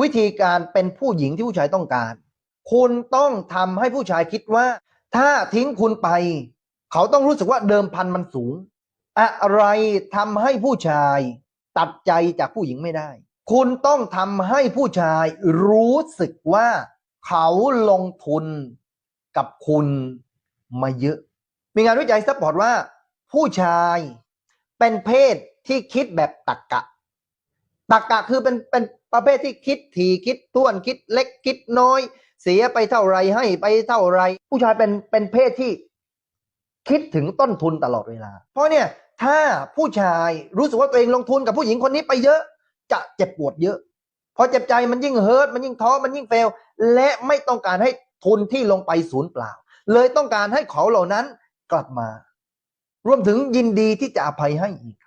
วิธีการเป็นผู้หญิงที่ผู้ชายต้องการ คุณต้องทำให้ผู้ชายคิดว่า ถ้าทิ้งคุณไป เขาต้องรู้สึกว่าเดิมพันมันสูง อะไรทำให้ผู้ชายตัดใจจากผู้หญิงไม่ได้ คุณต้องทำให้ผู้ชายรู้สึกว่า เขาลงทุนกับคุณมาเยอะ มีงานวิจัยซัพพอร์ตว่า ผู้ชายเป็นเพศที่คิดแบบตักกะ ตักกะคือเป็นเป็นประเภทที่คิดทีคิดต้วนคิดเล็กคิดน้อย เสียไปเท่าไรให้ไปเท่าไร ผู้ชายเป็นเป็นเพศที่คิดถึงต้นทุนตลอดเวลา เพราะเนี่ยถ้าผู้ชายรู้สึกว่าตัวเองลงทุนกับผู้หญิงคนนี้ไปเยอะจะเจ็บปวดเยอะพอเจ็บใจมันยิ่งเฮิร์ตมันยิ่งท้อมันยิ่งเฟล และไม่ต้องการให้ทุนที่ลงไปศูนย์เปล่า เลยต้องการให้เขาเหล่านั้นกลับมา รวมถึงยินดีที่จะอภัยให้อีก